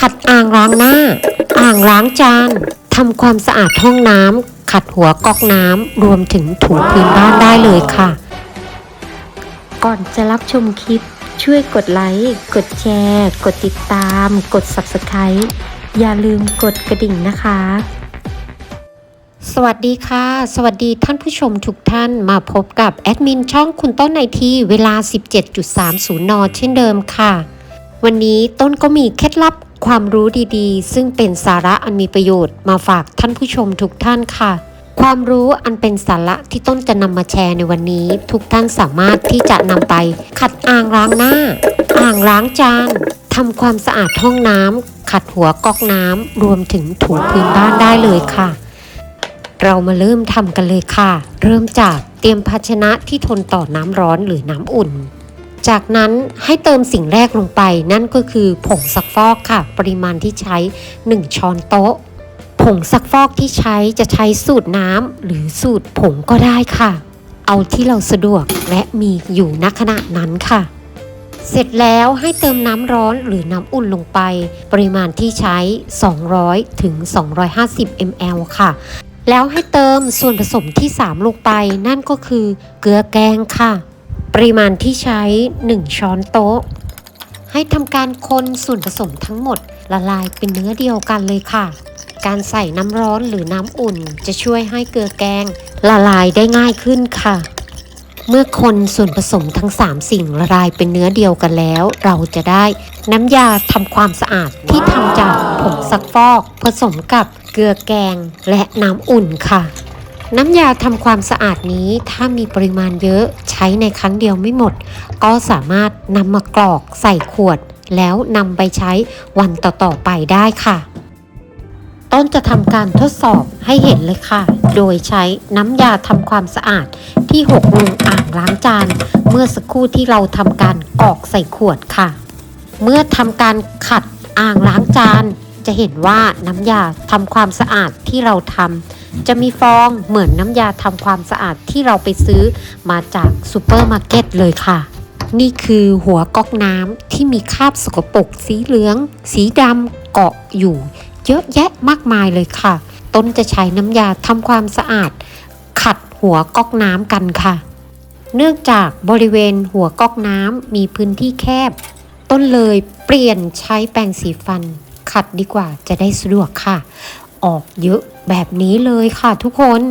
ขัดอ่างล้างหน้า อ่างล้างจานทำความสะอาดห้องน้ำขัดหัวก๊อกน้ำรวมถึงถูพื้นบ้านได้เลยค่ะ ก่อนจะรับชมคลิป ช่วยกดไลค์ กดแชร์ กดติดตาม กด Subscribe อย่าลืมกดกระดิ่งนะคะ สวัสดีค่ะ สวัสดีท่านผู้ชมทุกท่านมาพบกับแอดมินช่องคุณต้นไอทีเวลา 17.30 น เช่นเดิมค่ะวันนี้ต้นก็มีเคล็ดลับ ความรู้ดีๆ ซึ่งเป็นสาระอันมีประโยชน์มาฝากท่านผู้ชมทุกท่านค่ะ ความรู้อันเป็นสาระที่ต้นจะนำมาแชร์ในวันนี้ ทุกท่านสามารถที่จะนำไป ขัดอ่างล้างหน้า อ่างล้างจานทำความสะอาดห้องน้ำขัดหัวก๊อกน้ำรวมถึงถูพื้นบ้านได้เลยค่ะ เรามาเริ่มทำกันเลยค่ะ เริ่มจากเตรียมภาชนะที่ทนต่อน้ำร้อนหรือน้ำอุ่น จากนั้นให้เติมสิ่งแรกลงไป นั่นก็คือผงซักฟอกค่ะ ปริมาณที่ใช้ 1 ช้อนโต๊ะ ผงซักฟอกที่ใช้จะใช้สูตรน้ำหรือสูตรผงก็ได้ค่ะ เอาที่เราสะดวกและมีอยู่ณขณะนั้นค่ะ เสร็จแล้วให้เติมน้ำร้อนหรือน้ำอุ่นลงไป ปริมาณที่ใช้ 200 ถึง 250 ml ค่ะ แล้วให้เติมส่วนผสมที่ 3 ลงไป นั่นก็คือเกลือแกงค่ะ ปริมาณที่ใช้ 1 ช้อนโต๊ะ ให้ทำการคนส่วนผสมทั้งหมดละลายเป็นเนื้อเดียวกันเลยค่ะ การใส่น้ำร้อนหรือน้ำอุ่น จะช่วยให้เกลือแกง ละลายได้ง่ายขึ้นค่ะ เมื่อคนส่วนผสมทั้ง 3 สิ่งละลายเป็นเนื้อเดียวกันแล้ว เราจะได้น้ำยาทำความสะอาดที่ทำจากผงซักฟอก ผสมกับเกลือแกงและน้ำอุ่นค่ะ น้ำยาทำความสะอาดนี้ถ้ามีปริมาณเยอะใช้ในครั้งเดียวไม่หมด ก็สามารถนำมากรอกใส่ขวด แล้วนำไปใช้วันต่อๆไปได้ค่ะ ต้นจะทำการทดสอบให้เห็นเลยค่ะ โดยใช้น้ำยาทำความสะอาดที่หกลงอ่างล้างจาน เมื่อสักครู่ที่เราทำการกรอกใส่ขวดค่ะ เมื่อทำการขัดอ่างล้างจาน จะเห็นว่าน้ำยาทำความสะอาดที่เราทำ จะมีฟองเหมือนน้ำยาทำความสะอาดที่เราไปซื้อมาจากซูเปอร์มาร์เก็ตเลยค่ะ นี่คือหัวก๊อกน้ำที่มีคราบสกปรกสีเหลือง สีดำเกาะอยู่ เยอะแยะมากมายเลยค่ะ ต้นจะใช้น้ำยาทำความสะอาด ขัดหัวก๊อกน้ำกันค่ะ เนื่องจากบริเวณหัวก๊อกน้ำมีพื้นที่แคบ ต้นเลยเปลี่ยนใช้แปรงสีฟันขัดดีกว่าจะได้สะดวกค่ะ ออกเยอะแบบนี้เลยค่ะทุกคน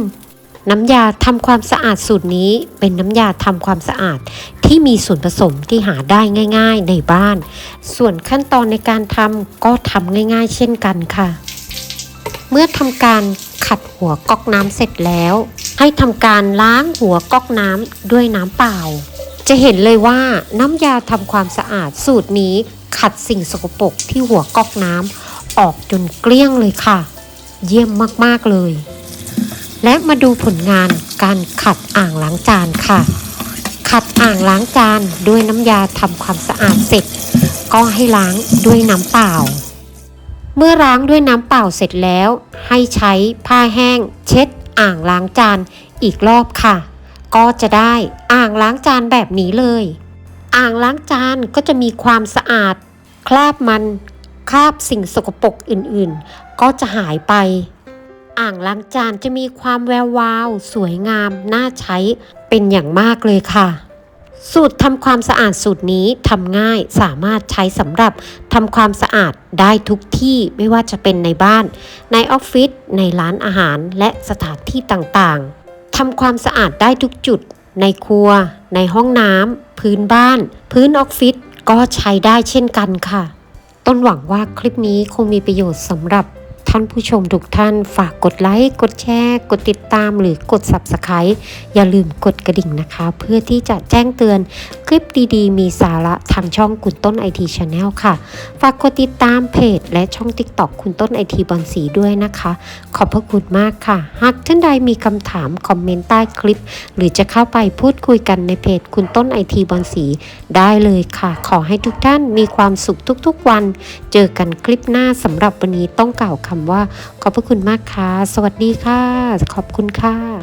น้ำยาทำความสะอาดสูตรนี้เป็นน้ำยาทำความสะอาดที่มีส่วนผสมที่หาได้ง่าย ๆในบ้าน ส่วนขั้นตอนในการทำก็ทำง่าย ๆ เช่นกันค่ะ เมื่อทำการขัดหัวก๊อกน้ำเสร็จแล้ว ให้ทำการล้างหัวก๊อกน้ำด้วยน้ำเปล่า จะเห็นเลยว่าน้ำยาทำความสะอาดสูตรนี้ขัดสิ่งสกปรกที่หัวก๊อกน้ำออกจนเกลี้ยงเลยค่ะ เยี่ยมมากๆเลย และมาดูผลงานการขัดอ่างล้างจานค่ะ ขัดอ่างล้างจานด้วยน้ำยาทำความสะอาดเสร็จ ก็ให้ล้างด้วยน้ำเปล่า เมื่อล้างด้วยน้ำเปล่าเสร็จแล้ว ให้ใช้ผ้าแห้ง เช็ดอ่างล้างจานอีกรอบค่ะ ก็จะได้อ่างล้างจานแบบนี้เลย อ่างล้างจานก็จะมีความสะอาด คราบมัน คราบสิ่งสกปรกอื่นๆ ก็จะหายไป อ่างล้างจานจะมีความแวววาว สวยงาม น่าใช้เป็นอย่างมากเลยค่ะ สูตรทำความสะอาดสูตรนี้ทำง่ายสามารถใช้สำหรับทำความสะอาดได้ทุกที่ไม่ว่าจะเป็นในบ้าน ในออฟฟิศในร้านอาหารและสถานที่ต่างๆทำความสะอาดได้ทุกจุด ในครัว ในห้องน้ำพื้นบ้าน พื้นออฟฟิศก็ใช้ได้เช่นกันค่ะ ต้นหวังว่าคลิปนี้คงมีประโยชน์สำหรับ ท่านผู้ชมทุกท่านฝากกดไลค์กดแชร์ กดติดตามหรือกด Subscribe อย่าลืมกดกระดิ่งนะคะ เพื่อที่จะแจ้งเตือนคลิปดีๆ มีสาระทางช่องคุณต้นไอทีชาแนลค่ะ ฝากกดติดตามเพจ และช่อง TikTok คุณต้นไอทีบอลสีด้วยนะคะ ขอบพระคุณมากค่ะ หากท่านใดมีคำถามคอมเมนต์ใต้คลิป หรือจะเข้าไปพูดคุยกันในเพจคุณต้นไอทีบอลสีได้เลยค่ะ ขอให้ทุกท่านมีความสุขทุกๆวัน เจอกันคลิปหน้าสำหรับวันนี้ต้องกล่าวคำว่า ขอบพระคุณมากค่ะ สวัสดีค่ะ ขอบคุณค่ะ